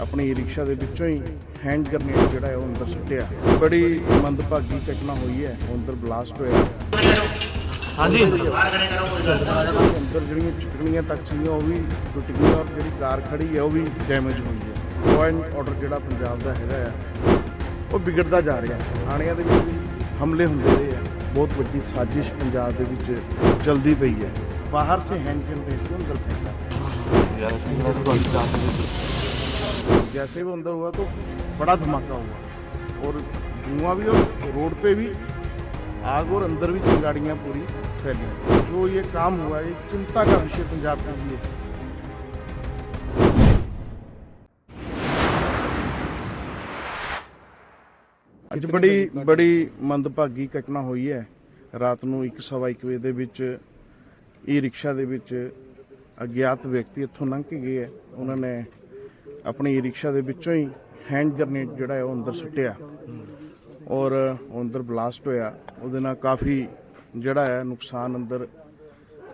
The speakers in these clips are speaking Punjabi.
ਆਪਣੀ ਰਿਕਸ਼ਾ ਦੇ ਵਿੱਚੋਂ ਹੀ ਹੈਂਡ ਗ੍ਰਨੇਡ ਜਿਹੜਾ ਹੈ ਉਹ ਅੰਦਰ ਸੁੱਟਿਆ। ਬੜੀ ਮੰਦਭਾਗੀ ਘਟਨਾ ਹੋਈ ਹੈ। ਉਹ ਅੰਦਰ ਬਲਾਸਟ ਹੋਇਆ। ਹਾਂਜੀ। ਅੰਦਰ ਜਿਹੜੀਆਂ ਚਿਕਣੀਆਂ ਤੱਕ ਸੀਗੀਆਂ ਉਹ ਵੀ ਟੁੱਟ ਗਈਆਂ ਔਰ ਜਿਹੜੀ ਕਾਰ ਖੜੀ ਹੈ ਉਹ ਵੀ ਡੈਮੇਜ ਹੋਈ ਹੈ। ਪੁਆਇੰਟ ਆਰਡਰ ਜਿਹੜਾ ਪੰਜਾਬ ਦਾ ਹੈਗਾ ਆ ਉਹ ਵਿਗੜਦਾ ਜਾ ਰਿਹਾ। ਥਾਣਿਆਂ ਦੇ ਵਿੱਚ ਹਮਲੇ ਹੁੰਦੇ ਰਹੇ ਆ। ਬਹੁਤ ਵੱਡੀ ਸਾਜ਼ਿਸ਼ ਪੰਜਾਬ ਦੇ ਵਿੱਚ ਚਲਦੀ ਪਈ ਹੈ। ਬਾਹਰ ਸੇ ਹੈਂਡ ਗ੍ਰਨੇਡ ਅੰਦਰ ਫੈਂਕਦਾ ਯਾਰ ਇਸ ਨੂੰ जैसे वो अंदर हुआ तो बड़ा धमाका हुआ और धुआं भी और रोड पे भी आग और अंदर भी चिंगाड़ियाँ पूरी फैली जो ये काम हुआ ये चिंता का विषय पंजाब के लिए है ਅੱਜ ਬੜੀ ਬੜੀ ਮੰਦਭਾਗੀ ਘਟਨਾ ਹੋਈ ਹੈ ਰਾਤ ਨੂੰ 1:30 ਵਜੇ ਦੇ ਵਿੱਚ ਈ ਰਿਕਸ਼ਾ ਦੇ ਵਿੱਚ ਅਗਿਆਤ ਵਿਅਕਤੀ ਇੱਥੋਂ ਲੰਘ ਕੇ ਗਏ ਹੈ ਉਹਨਾਂ ਨੇ ਆਪਣੀ ਰਿਕਸ਼ਾ ਦੇ ਵਿੱਚੋਂ ਹੀ ਹੈਂਡ ਗ੍ਰਨੇਡ ਜਿਹੜਾ ਹੈ ਉਹ ਅੰਦਰ ਸੁੱਟਿਆ। ਔਰ ਉਹ ਅੰਦਰ ਬਲਾਸਟ ਹੋਇਆ। ਉਹਦੇ ਨਾਲ ਕਾਫੀ ਜਿਹੜਾ ਹੈ ਨੁਕਸਾਨ ਅੰਦਰ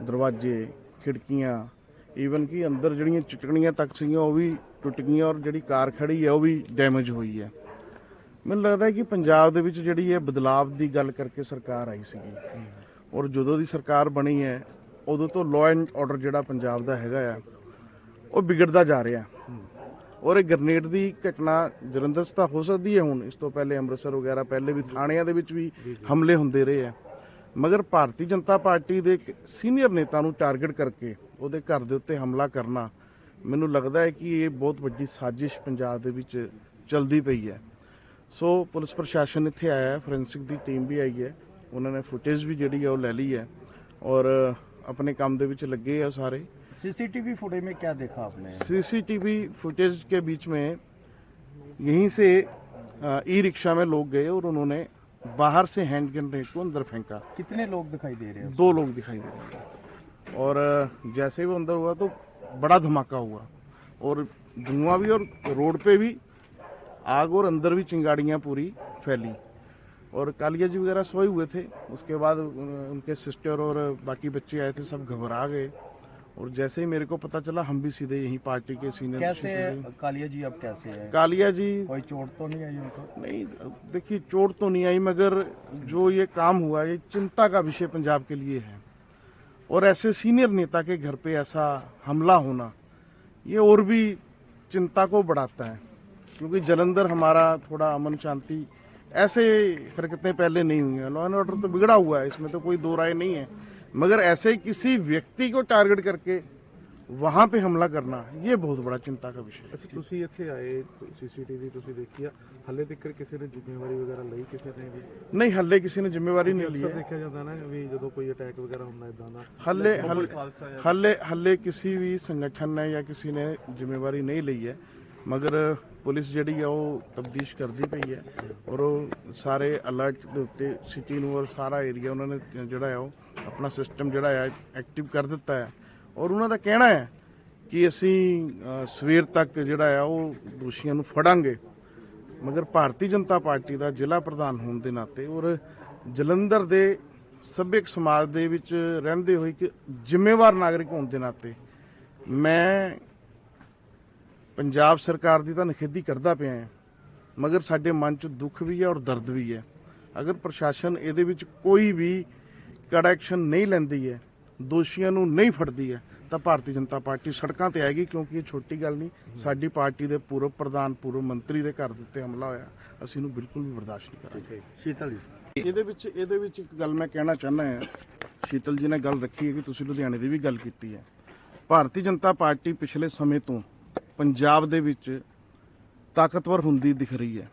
ਦਰਵਾਜ਼ੇ, ਖਿੜਕੀਆਂ ਈਵਨ ਕਿ ਅੰਦਰ ਜਿਹੜੀਆਂ ਚਿਟਕਣੀਆਂ ਤੱਕ ਸੀਗੀਆਂ, ਉਹ ਵੀ ਟੁੱਟ ਗਈਆਂ ਔਰ ਜਿਹੜੀ ਕਾਰ ਖੜੀ ਹੈ, ਉਹ ਵੀ ਡੈਮੇਜ ਹੋਈ ਹੈ। ਮੈਨੂੰ ਲੱਗਦਾ ਕਿ ਪੰਜਾਬ ਦੇ ਵਿੱਚ ਜਿਹੜੀ ਇਹ ਬਦਲਾਵ ਦੀ ਗੱਲ ਕਰਕੇ ਸਰਕਾਰ ਆਈ ਸੀਗੀ। ਔਰ ਜਦੋਂ ਦੀ ਸਰਕਾਰ ਬਣੀ ਹੈ, ਉਦੋਂ ਤੋਂ ਲਾਅ ਐਂਡ ਆਰਡਰ ਜਿਹੜਾ ਪੰਜਾਬ ਦਾ ਹੈਗਾ ਆ, ਉਹ ਵਿਗੜਦਾ ਜਾ ਰਿਹਾ। ਔਰ ਇਹ ਗ੍ਰਨੇਡ ਦੀ ਘਟਨਾ ਜਲੰਧਰ 'ਚ ਤਾਂ ਹੋ ਸਕਦੀ ਹੈ ਹੁਣ ਇਸ ਤੋਂ ਪਹਿਲੇ ਅੰਮ੍ਰਿਤਸਰ ਵਗੈਰਾ ਪਹਿਲੇ ਵੀ ਥਾਣਿਆਂ ਦੇ ਵਿੱਚ ਵੀ ਹਮਲੇ ਹੁੰਦੇ ਰਹੇ ਆ। ਮਗਰ ਭਾਰਤੀ ਜਨਤਾ ਪਾਰਟੀ ਦੇ ਸੀਨੀਅਰ ਨੇਤਾ ਨੂੰ ਟਾਰਗੇਟ ਕਰਕੇ ਉਹਦੇ ਘਰ ਦੇ ਉੱਤੇ ਹਮਲਾ ਕਰਨਾ ਮੈਨੂੰ ਲੱਗਦਾ ਹੈ ਕਿ ਇਹ ਬਹੁਤ ਵੱਡੀ ਸਾਜ਼ਿਸ਼ ਪੰਜਾਬ ਦੇ ਵਿੱਚ ਚਲਦੀ ਪਈ ਹੈ। ਸੋ ਪੁਲਿਸ ਪ੍ਰਸ਼ਾਸਨ ਇੱਥੇ ਆਇਆ ਹੈ ਫੋਰੈਂਸਿਕ ਦੀ ਟੀਮ ਵੀ ਆਈ ਹੈ ਉਹਨਾਂ ਨੇ ਫੁਟੇਜ ਵੀ ਜਿਹੜੀ ਹੈ ਉਹ ਲੈ ਲਈ ਹੈ ਔਰ ਆਪਣੇ ਕੰਮ ਦੇ ਵਿੱਚ ਲੱਗੇ ਆ ਸਾਰੇ। सीसीटीवी फुटेज में क्या देखा आपने? सीसीटीवी फुटेज के बीच में यहीं से ई रिक्शा में लोग गए और उन्होंने बाहर से हैंड ग्रेनेड को अंदर फेंका। कितने लोग दिखाई दे रहे हैं दो लोग दिखाई दे रहे हैं। और जैसे ही वो अंदर हुआ तो बड़ा धमाका हुआ। और धुआँ भी और रोड पे भी आग और अंदर भी चिंगाड़ियाँ पूरी फैली। और कालिया जी वगैरह सोए हुए थे। उसके बाद उनके सिस्टर और बाकी बच्चे आए थे सब घबरा गए। और जैसे ही मेरे को पता चला हम भी सीधे यही पार्टी के सीनियर कैसे कालिया जी अब कैसे है? कालिया जी। कोई चोट तो नहीं आई उनको? नहीं देखिए चोट तो नहीं आई मगर जो ये काम हुआ ये चिंता का विषय पंजाब के लिए है। और ऐसे सीनियर नेता के घर पे ऐसा हमला होना ये और भी चिंता को बढ़ाता है। क्योंकि जलंधर हमारा थोड़ा अमन शांति ऐसे हरकतें पहले नहीं हुई हैं। लॉ एंड ऑर्डर तो बिगड़ा हुआ है इसमें तो कोई दो राय नहीं है। मगर ऐसे किसी व्यक्ति को टारगेट करके वहां पे हमला करना ये बहुत बड़ा चिंता का विषय है ਅੱਛਾ ਤੁਸੀਂ ਇੱਥੇ ਆਏ ਸੀਸੀਟੀਵੀ ਤੁਸੀਂ ਦੇਖੀ ਆ ਹੱਲੇ ਤੱਕ ਕਿਸੇ ਨੇ ਜ਼ਿੰਮੇਵਾਰੀ ਵਗੈਰਾ ਲਈ ਕਿਸੇ ਨੇ ਵੀ नहीं हल्ले किसी ने जिम्मेवारी नहीं ली ਅਕਸਰ है ਦੇਖਿਆ ਜਾਂਦਾ ਨਾ ਵੀ ਜਦੋਂ ਕੋਈ ਅਟੈਕ ਵਗੈਰਾ ਹੁੰਦਾ ਇਦਾਂ ਦਾ हल्ले हल्ले हल्ले हल्ले किसी भी संगठन ने या किसी ने ਜ਼ਿੰਮੇਵਾਰੀ ਨਹੀਂ ਲਈ ਹੈ ਮਗਰ ਪੁਲਿਸ ਜਿਹੜੀ ਆ ਉਹ ਤਬਦੀਸ਼ ਕਰਦੀ ਪਈ ਹੈ ਔਰ ਉਹ ਸਾਰੇ ਅਲਰਟ ਦੇ ਉੱਤੇ ਸਿਟੀ ਨੂੰ ਔਰ ਸਾਰਾ ਏਰੀਆ ਉਹਨਾਂ ਨੇ ਜਿਹੜਾ ਆ ਉਹ ਆਪਣਾ ਸਿਸਟਮ ਜਿਹੜਾ ਆ ਐਕਟਿਵ ਕਰ ਦਿੱਤਾ ਹੈ। ਔਰ ਉਹਨਾਂ ਦਾ ਕਹਿਣਾ ਹੈ ਕਿ ਅਸੀਂ ਸਵੇਰ ਤੱਕ ਜਿਹੜਾ ਆ ਉਹ ਦੋਸ਼ੀਆਂ ਨੂੰ ਫੜਾਂਗੇ। ਮਗਰ ਭਾਰਤੀ ਜਨਤਾ ਪਾਰਟੀ ਦਾ ਜ਼ਿਲ੍ਹਾ ਪ੍ਰਧਾਨ ਹੋਣ ਦੇ ਨਾਤੇ ਔਰ ਜਲੰਧਰ ਦੇ ਸੱਭਿਅਕ ਸਮਾਜ ਦੇ ਵਿੱਚ ਰਹਿੰਦੇ ਹੋਏ ਇੱਕ ਜ਼ਿੰਮੇਵਾਰ ਨਾਗਰਿਕ ਹੋਣ ਦੇ ਨਾਤੇ ਮੈਂ ਪੰਜਾਬ ਸਰਕਾਰ ਦੀ ਤਾਂ ਨਿਖੇਧੀ ਕਰਦਾ ਪਿਆ ਹਾਂ, ਮਗਰ ਸਾਡੇ ਮਨ 'ਚ ਦੁੱਖ ਵੀ ਹੈ ਔਰ ਦਰਦ ਵੀ ਹੈ। ਅਗਰ ਪ੍ਰਸ਼ਾਸਨ ਇਹਦੇ ਵਿੱਚ ਕੋਈ ਵੀ ਕੜਾ ਐਕਸ਼ਨ ਨਹੀਂ ਲੈਂਦੀ ਹੈ ਦੋਸ਼ੀਆਂ ਨੂੰ ਨਹੀਂ ਫੜਦੀ ਹੈ ਤਾਂ ਭਾਰਤੀ ਜਨਤਾ ਪਾਰਟੀ ਸੜਕਾਂ ਤੇ ਆਏਗੀ ਕਿਉਂਕਿ ਇਹ ਛੋਟੀ ਗੱਲ ਨਹੀਂ ਸਾਡੀ ਪਾਰਟੀ ਦੇ ਪੂਰਵ ਪ੍ਰਧਾਨ ਪੂਰਵ ਮੰਤਰੀ ਦੇ ਘਰ ਦੇ ਉੱਤੇ ਹਮਲਾ ਹੋਇਆ ਅਸੀਂ ਇਹਨੂੰ ਬਿਲਕੁਲ ਵੀ ਬਰਦਾਸ਼ਤ ਨਹੀਂ ਕਰਾਂਗੇ। ਸ਼ੀਤਲ ਜੀ। ਇਹਦੇ ਵਿੱਚ ਇਹਦੇ ਵਿੱਚ ਇੱਕ ਗੱਲ ਮੈਂ ਕਹਿਣਾ ਚਾਹੁੰਦਾ ਹਾਂ ਸ਼ੀਤਲ ਜੀ ਨੇ ਗੱਲ ਰੱਖੀ ਹੈ ਕਿ ਤੁਸੀਂ ਲੁਧਿਆਣੇ ਦੀ ਵੀ ਗੱਲ ਕੀਤੀ ਹੈ। ਭਾਰਤੀ ਜਨਤਾ ਪਾਰਟੀ ਪਿਛਲੇ ਸਮੇਂ ਤੋਂ ਪੰਜਾਬ ਦੇ ਵਿੱਚ ਤਾਕਤਵਰ ਹੁੰਦੀ ਦਿਖ ਰਹੀ ਹੈ।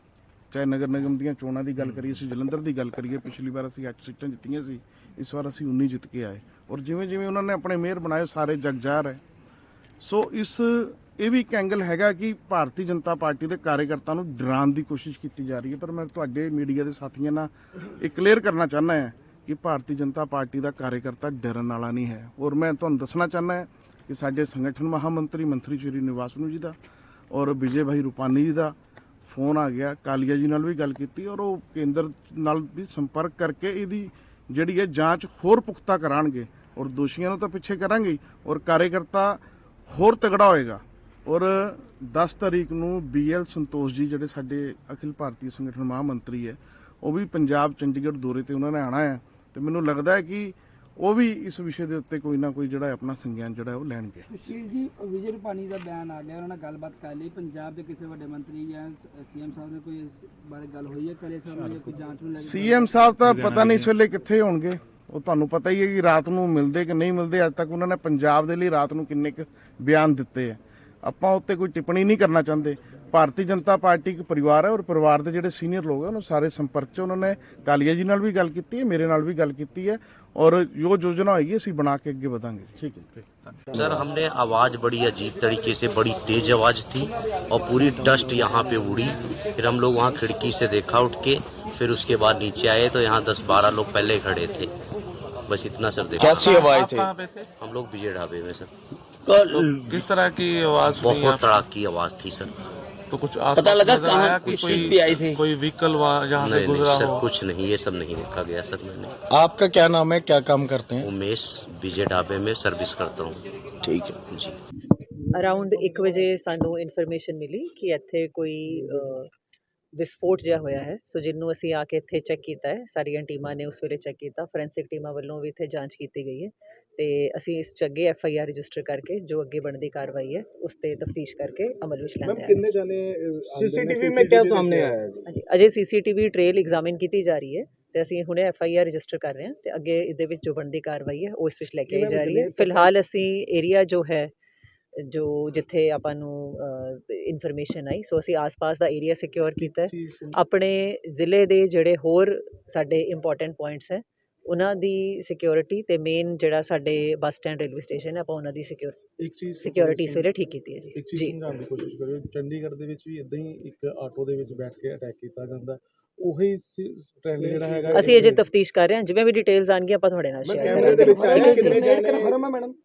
ਚਾਹੇ ਨਗਰ ਨਿਗਮ ਦੀਆਂ ਚੋਣਾਂ ਦੀ ਗੱਲ ਕਰੀਏ ਅਸੀਂ ਜਲੰਧਰ ਦੀ ਗੱਲ ਕਰੀਏ ਪਿਛਲੀ ਵਾਰ ਅਸੀਂ 8 ਸੀਟਾਂ ਜਿੱਤੀਆਂ ਸੀ ਇਸ ਵਾਰ ਅਸੀਂ 19 ਜਿੱਤ ਕੇ ਆਏ। ਔਰ ਜਿਵੇਂ ਜਿਵੇਂ ਉਹਨਾਂ ਨੇ ਆਪਣੇ ਮੇਅਰ ਬਣਾਏ, ਸਾਰੇ ਜਗ ਜ਼ਾਹਰ ਹੈ। ਸੋ ਇਸ, ਇਹ ਵੀ ਇੱਕ ਐਂਗਲ ਹੈਗਾ ਕਿ ਭਾਰਤੀ ਜਨਤਾ ਪਾਰਟੀ ਦੇ ਕਾਰਜਕਰਤਾ ਨੂੰ ਡਰਾਉਣ ਦੀ ਕੋਸ਼ਿਸ਼ ਕੀਤੀ ਜਾ ਰਹੀ ਹੈ। ਪਰ ਮੈਂ ਤੁਹਾਡੇ ਮੀਡੀਆ ਦੇ ਸਾਥੀਆਂ ਨਾਲ ਇਹ ਕਲੀਅਰ ਕਰਨਾ ਚਾਹੁੰਦਾ ਹਾਂ ਕਿ ਭਾਰਤੀ ਜਨਤਾ ਪਾਰਟੀ ਦਾ ਕਾਰਜਕਰਤਾ ਡਰਨ ਵਾਲਾ ਨਹੀਂ ਹੈ। ਔਰ ਮੈਂ ਤੁਹਾਨੂੰ ਦੱਸਣਾ ਚਾਹੁੰਦਾ ਹਾਂ ਕਿ ਸਾਡੇ ਸੰਗਠਨ ਮਹਾਮੰਤਰੀ ਮੰਤਰੀ ਸ਼੍ਰੀ ਨਿਵਾਸ ਨੂੰ ਜੀ ਦਾ ਔਰ ਵਿਜੇ ਭਾਈ ਰੂਪਾਨੀ ਜੀ ਦਾ ਫੋਨ ਆ ਗਿਆ। ਕਾਲੀਆ ਜੀ ਨਾਲ ਵੀ ਗੱਲ ਕੀਤੀ ਔਰ ਉਹ ਕੇਂਦਰ ਨਾਲ ਵੀ ਸੰਪਰਕ ਕਰਕੇ ਇਹਦੀ ਜਿਹੜੀ ਹੈ ਜਾਂਚ ਹੋਰ ਪੁਖਤਾ ਕਰਾਂਗੇ ਔਰ ਦੋਸ਼ੀਆਂ ਨੂੰ ਤਾਂ ਪਿੱਛੇ ਕਰਾਂਗੇ ਔਰ ਕਾਰਜਕਰਤਾ ਹੋਰ ਤਗੜਾ ਹੋਏਗਾ। ਔਰ 10 ਤਾਰੀਖ ਨੂੰ ਬੀਐਲ ਸੰਤੋਸ਼ ਜੀ, ਜਿਹੜੇ ਸਾਡੇ ਅਖਿਲ ਭਾਰਤੀ ਸੰਗਠਨ ਮਹਾਮੰਤਰੀ ਹੈ, ਉਹ ਵੀ ਪੰਜਾਬ ਚੰਡੀਗੜ੍ਹ ਦੌਰੇ ਤੇ ਉਹਨਾਂ ਨੇ ਆਣਾ ਹੈ। ਤੇ ਮੈਨੂੰ ਲੱਗਦਾ ਹੈ ਕਿ ਉਹ ਵੀ ਇਸ ਵਿਸ਼ੇ ਦੇ ਉੱਤੇ ਕੋਈ ਨਾ ਕੋਈ ਜਿਹੜਾ ਆਪਣਾ ਸੰਗਿਆਨ ਜਿਹੜਾ ਉਹ ਲੈਣਗੇ। ਸੁਸ਼ੀਲ ਜੀ ਵਿਜੇ ਰੂਪਾਣੀ ਦਾ ਬਿਆਨ ਆ ਗਿਆ ਉਹਨਾਂ ਨਾਲ ਗੱਲਬਾਤ ਕਰ ਲਈ। ਪੰਜਾਬ ਦੇ ਕਿਸੇ ਵੱਡੇ ਮੰਤਰੀ ਜਾਂ ਸੀਐਮ ਸਾਹਿਬ ਨੇ ਕੋਈ ਇਸ ਬਾਰੇ ਗੱਲ ਹੋਈ ਹੈ? ਕਰੇ ਸਾਹਿਬ ਨੇ ਕੋਈ ਜਾਂਚ ਨੂੰ ਲੈ ਕੇ ਸੀਐਮ ਸਾਹਿਬ ਤਾਂ ਪਤਾ ਨਹੀਂ ਇਸ ਵੇਲੇ ਕਿੱਥੇ ਹੋਣਗੇ। ਉਹ ਤੁਹਾਨੂੰ ਪਤਾ ਹੀ ਹੈ ਕਿ ਰਾਤ ਨੂੰ ਮਿਲਦੇ ਕਿ ਨਹੀਂ ਮਿਲਦੇ ਅੱਜ ਤੱਕ ਉਹਨਾਂ ਨੇ ਪੰਜਾਬ ਦੇ ਲਈ ਰਾਤ ਨੂੰ ਕਿੰਨੇ ਕੁ ਬਿਆਨ ਦਿੱਤੇ ਆ। ਆਪਾਂ ਉੱਤੇ ਕੋਈ ਟਿੱਪਣੀ ਨਹੀਂ ਕਰਨਾ ਚਾਹੁੰਦੇ। ਭਾਰਤੀ ਜਨਤਾ ਪਾਰਟੀ ਇੱਕ ਪਰਿਵਾਰ ਹੈ ਔਰ ਪਰਿਵਾਰ ਦੇ ਜਿਹੜੇ ਸੀਨੀਅਰ ਲੋਕ ਹੈ ਉਹਨਾਂ ਸਾਰੇ ਸੰਪਰਕ 'ਚ ਉਹਨਾਂ ਨੇ ਕਾਲੀਆ ਜੀ ਨਾਲ ਵੀ ਗੱਲ ਕੀਤੀ ਹੈ ਮੇਰੇ ਨਾਲ ਵੀ ਗੱਲ ਕੀਤੀ ਹੈ। ਔਰ ਜੋ ਯੋਜਨਾ ਹੋਏਗੀ ਅਸੀਂ ਬਣਾ ਕੇ ਅੱਗੇ ਵਧਾਂਗੇ ਠੀਕ ਹੈ सर हमने आवाज बड़ी अजीब तरीके से बड़ी तेज आवाज थी और पूरी डस्ट यहाँ पे उड़ी फिर हम लोग वहाँ खिड़की से देखा उठ के फिर उसके बाद नीचे आए तो यहाँ दस बारह लोग पहले खड़े थे बस इतना सर देखा कैसी आवाज थी कहाँ पे थे हम लोग विजय ढाबे में सर तो किस तरह की आवाज सुनी बहुत आप? तड़ाक की आवाज थी सर तो कुछ पता लगा कहाँ किस चीज पे आई थी कोई व्हीकल वहाँ जहाँ से नहीं नहीं गुजरा सर हो कुछ नहीं ये सब नहीं देखा गया सर मैंने आपका क्या नाम है क्या काम करते हैं उमेश विजय ढाबे में सर्विस करता हूँ ठीक है जी ਅਰਾਊਂਡ 1 ਵਜੇ ਸਾਨੂੰ ਇਨਫੋਰਮੇਸ਼ਨ ਮਿਲੀ ਕਿ ਇੱਥੇ ਕੋਈ ਅ, ਵਿਸਫੋਟ ਜਿਹਾ ਹੋਇਆ ਹੈ ਸੋ ਜਿਹਨੂੰ ਅਸੀਂ ਆ ਕੇ ਇੱਥੇ ਚੈੱਕ ਕੀਤਾ ਹੈ ਸਾਰੀਆਂ ਟੀਮਾਂ ਨੇ ਉਸ ਵੇਲੇ ਚੈੱਕ ਕੀਤਾ ਫੋਰੈਂਸਿਕ ਟੀਮਾਂ ਵੱਲੋਂ ਵੀ ਇੱਥੇ ਜਾਂਚ ਕੀਤੀ ਗਈ ਹੈ ਤੇ ਅਸੀਂ ਇਸ 'ਚ ਅੱਗੇ ਐਫ ਆਈ ਆਰ ਰਜਿਸਟਰ ਕਰਕੇ ਜੋ ਅੱਗੇ ਬਣਦੀ ਕਾਰਵਾਈ ਹੈ ਉਸ ਤੇ ਤਫਤੀਸ਼ ਕਰਕੇ ਅਮਲ ਵਿੱਚ ਲੈਂਦੇ ਹਾਂ। ਕਿੰਨੇ ਜਾਨੇ ਸੀਸੀਟੀਵੀ ਵਿੱਚ ਕੀ ਸਾਹਮਣੇ ਆਇਆ ਜੀ। ਅਜੇ ਸੀਸੀਟੀਵੀ ਟ੍ਰੇਲ ਐਗਜ਼ਾਮਿਨ ਕੀਤੀ ਜਾ ਰਹੀ ਹੈ ਤੇ ਅਸੀਂ ਹੁਣੇ ਐਫ ਆਈ ਆਰ ਰਜਿਸਟਰ ਕਰ ਰਹੇ ਹਾਂ ਤੇ ਅੱਗੇ ਇਹਦੇ ਵਿੱਚ ਜੋ ਬਣਦੀ ਕਾਰਵਾਈ ਹੈ ਉਹ ਇਸ ਵਿੱਚ ਲੈ ਕੇ ਜਾ ਰਹੀ ਹੈ। ਫਿਲਹਾਲ ਅਸੀਂ ਏਰੀਆ ਜੋ ਹੈ ਜੋ ਜਿੱਥੇ ਆਪਾਂ ਨੂੰ ਇਨਫੋਰਮੇਸ਼ਨ ਆਈ ਸੋ ਅਸੀਂ ਆਸ-ਪਾਸ ਦਾ ਏਰੀਆ ਸਿਕਿਉਰ ਕੀਤਾ ਆਪਣੇ ਜ਼ਿਲ੍ਹੇ ਦੇ ਜਿਹੜੇ ਹੋਰ ਸਾਡੇ ਇੰਪੋਰਟੈਂਟ ਪੁਆਇੰਟਸ ਹੈ ਉਹਨਾਂ ਦੀ ਸਿਕਿਉਰਿਟੀ ਤੇ ਮੇਨ ਜਿਹੜਾ ਸਾਡੇ ਬੱਸ ਸਟੈਂਡ ਰੇਲਵੇ ਸਟੇਸ਼ਨ ਹੈ ਆਪਾਂ ਉਹਨਾਂ ਦੀ ਸਿਕਿਉਰ ਸਿਕਿਉਰਿਟੀ ਇਸ ਠੀਕ ਕੀਤੀ ਹੈ ਜੀ। ਇੱਕ ਚੀਜ਼ ਦੀ ਕੋਸ਼ਿਸ਼ ਕਰਿਓ ਚੰਡੀਗੜ੍ਹ ਦੇ ਵਿੱਚ ਵੀ ਇਦਾਂ ਹੀ ਇੱਕ ਆਟੋ ਦੇ ਵਿੱਚ ਬੈਠ ਕੇ ਅਟੈਕ ਕੀਤਾ ਜਾਂਦਾ। ਉਹੀ ਟ੍ਰੈਂਡ ਜਿਹੜਾ ਹੈਗਾ ਅਸੀਂ ਅਜੇ ਤਫਤੀਸ਼ ਕਰ ਰਹੇ ਹਾਂ ਜਿਵੇਂ ਵੀ ਡਿਟੇਲਸ ਆਣਗੀਆਂ ਆਪਾਂ ਤੁਹਾਡੇ ਨਾਲ ਸ਼ੇਅਰ ਕਰਾਂਗੇ। ਠੀਕ ਹੈ ਜੀ।